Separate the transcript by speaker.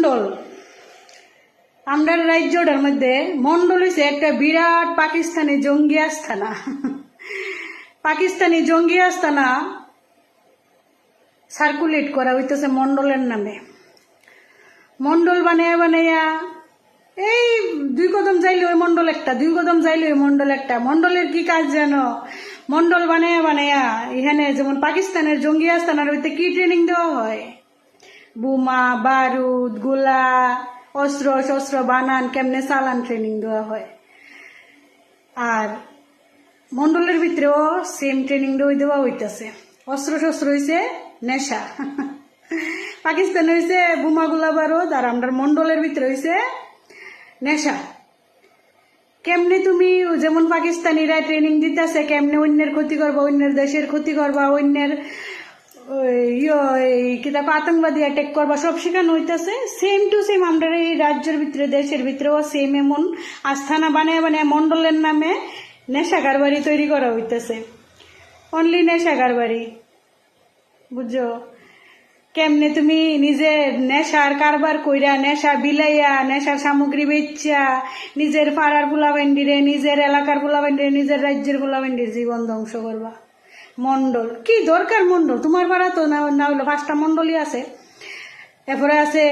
Speaker 1: মন্ডল। আমরা রাজ্যটার মধ্যে মন্ডল হয়েছে একটা বিরাট পাকিস্তানি জঙ্গি আস্থানা পাকিস্তানি জঙ্গি আস্থানা সার্কুলেট করা হইতেছে মন্ডলের নামে। মন্ডল বানাইয়া বানাইয়া এই দুই কদম যাইলে ওই মন্ডল একটা, দুই কদম যাইলে ওই মন্ডল একটা। মন্ডলের কি কাজ জানো? মন্ডল বানাইয়া বানাইয়া এখানে যেমন পাকিস্তানের জঙ্গি আস্তানার হইতে কি ট্রেনিং দেওয়া হয়? বোমা বারুদ গোলা অস্ত্র শস্ত্র বানান কেমনে চালান ট্রেনিং দেওয়া হয় আর মন্ডলের ভিতরেও সেম ট্রেনিং দেওয়া হইতেছে অস্ত্র শস্ত্র হইছে নেশা পাকিস্তান হইছে বোমা গোলা বারুদ আর আমরা মন্ডলের ভিতরে হইছে নেশা কেমনে তুমি যেমন পাকিস্তানিরা ট্রেনিং দিতেছে কেমনে অন্যের ক্ষতি করবা অন্যের দেশের ক্ষতি করবা অন্যের ওই আতঙ্কবাদী করবা, সব সেম টু সেম আমরা এই রাজ্যের ভিতরে, দেশের ভিতরেও সেম এমন। আস্থানা মন্ডলের নামে তৈরি করা হইতেছে। অনলি কেমনে তুমি নিজের নেশার কারবার কইরা, নেশা বিলাইয়া, নেশার সামগ্রী বেচা, নিজের পাড়ার পোলাবেন্ডিরে নিজের এলাকার পোলাবেন্ডিরে নিজের রাজ্যের পোলাবেন্ডির জীবন ধ্বংস করবা। মন্ডল কি দরকার মন্ডল তোমার পাড়া তো না হলো পাঁচটা মন্ডলই আছে। এরপরে আছে